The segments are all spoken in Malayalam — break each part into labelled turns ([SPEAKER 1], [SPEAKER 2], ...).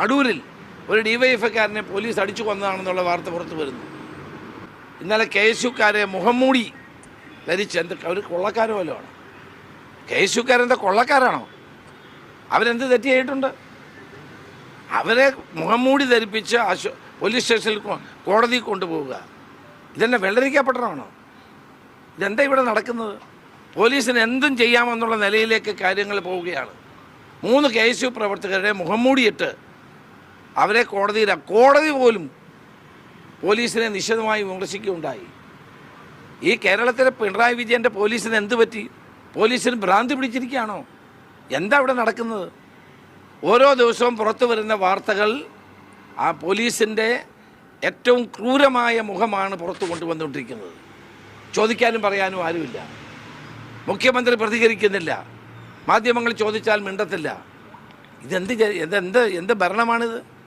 [SPEAKER 1] അടൂരിൽ ഒരു ഡിവൈഎഫ്ഐക്കാരനെ പോലീസ് അടിച്ചു കൊന്നതാണെന്നുള്ള വാർത്ത പുറത്തു വരുന്നു. ഇന്നലെ കെ എസ് യുക്കാരെ മുഖംമൂടി ധരിച്ച് എന്ത് അവർ കൊള്ളക്കാരോ വല്ലതുമാണ് കെ എസ് യുക്കാരെന്താ കൊള്ളക്കാരാണോ? അവരെന്ത് തെറ്റി ചെയ്തിട്ടുണ്ട്? അവരെ മുഖംമൂടി ധരിപ്പിച്ച് അശോ പോലീസ് സ്റ്റേഷനിൽ കോടതിയിൽ കൊണ്ടുപോവുക. ഇതെന്നെ വെള്ളരിക്കപ്പെട്ടതാണോ ഇതെന്താ ഇവിടെ നടക്കുന്നത്? പോലീസിന് എന്തും ചെയ്യാമെന്നുള്ള നിലയിലേക്ക് കാര്യങ്ങൾ പോവുകയാണ്. മൂന്ന് കെ എസ് യു പ്രവർത്തകരുടെ മുഖം മൂടിയിട്ട് അവരെ കോടതിയിൽ കോടതി പോലും പോലീസിനെ നിശിതമായി വിമർശിക്കുകയുണ്ടായി. ഈ കേരളത്തിലെ പിണറായി വിജയന്റെ പോലീസിന് എന്ത് പറ്റി? പോലീസിന് ഭ്രാന്തി പിടിച്ചിരിക്കുകയാണോ? എന്താ ഇവിടെ നടക്കുന്നത്? ഓരോ ദിവസവും പുറത്തു വരുന്ന വാർത്തകൾ ആ പോലീസിന്റെ ഏറ്റവും ക്രൂരമായ മുഖമാണ് പുറത്തു കൊണ്ടുവന്നുകൊണ്ടിരിക്കുന്നത്. ചോദിക്കാനും പറയാനും ആരുമില്ല. മുഖ്യമന്ത്രി പ്രതികരിക്കുന്നില്ല. മാധ്യമങ്ങൾ ചോദിച്ചാൽ മിണ്ടത്തില്ല. ഇതെന്ത് എന്ത് എന്ത് എന്ത് ഭരണമാണിത്?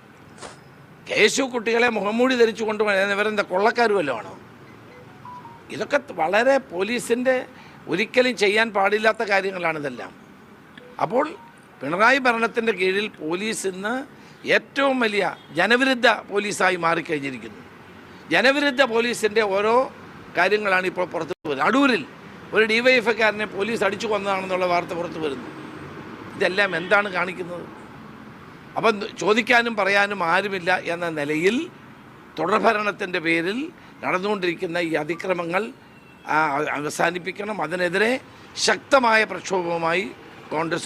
[SPEAKER 1] കേശു കുട്ടികളെ മുഖംമൂടി ധരിച്ചു കൊണ്ടുപോകുന്ന ഇവരെന്താ കൊള്ളക്കാരും വല്ലതും ഇതൊക്കെ വളരെ പോലീസിന്റെ ഒരിക്കലും ചെയ്യാൻ പാടില്ലാത്ത കാര്യങ്ങളാണ് കാര്യങ്ങളാണിതെല്ലാം അപ്പോൾ പിണറായി ഭരണത്തിന്റെ കീഴിൽ പോലീസ് ഇന്ന് ഏറ്റവും വലിയ ജനവിരുദ്ധ പോലീസായി മാറിക്കഴിഞ്ഞിരിക്കുന്നു. ജനവിരുദ്ധ പോലീസിന്റെ ഓരോ കാര്യങ്ങളാണ് ഇപ്പോൾ പുറത്തു വരുന്നത്. അടൂരിൽ ഒരു ഡിവൈഎഫ്ഐക്കാരനെ പോലീസ് അടിച്ചു കൊന്നതാണെന്നുള്ള വാർത്ത പുറത്തു വരുന്നു. ഇതെല്ലാം എന്താണ് കാണിക്കുന്നത്? അപ്പം ചോദിക്കാനും പറയാനും ആരുമില്ല എന്ന നിലയിൽ തുടർഭരണത്തിന്റെ പേരിൽ നടന്നുകൊണ്ടിരിക്കുന്ന ഈ അതിക്രമങ്ങൾ അവസാനിപ്പിക്കണം. അതിനെതിരെ ശക്തമായ പ്രക്ഷോഭവുമായി കോൺഗ്രസ്